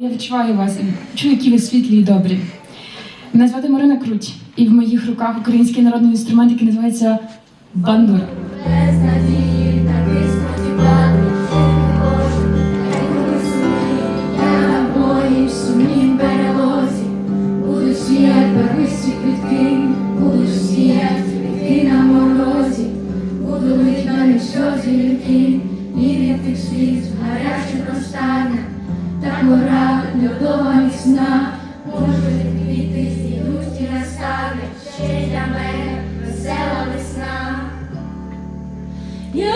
Я відчуваю вас чую, які ви світлі і добрі. Мене звати Марина Круть, і в моїх руках український народний інструмент, який називається бандура. Що ріки, і від тих сліз гарячих розтане, та гора додому вісна, може квіти зілусті настане, ще для мене весела весна. Я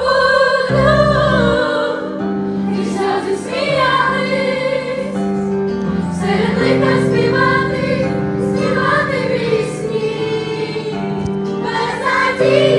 буду і завжди сміятись, серед лиха співати, співати пісні, без надії.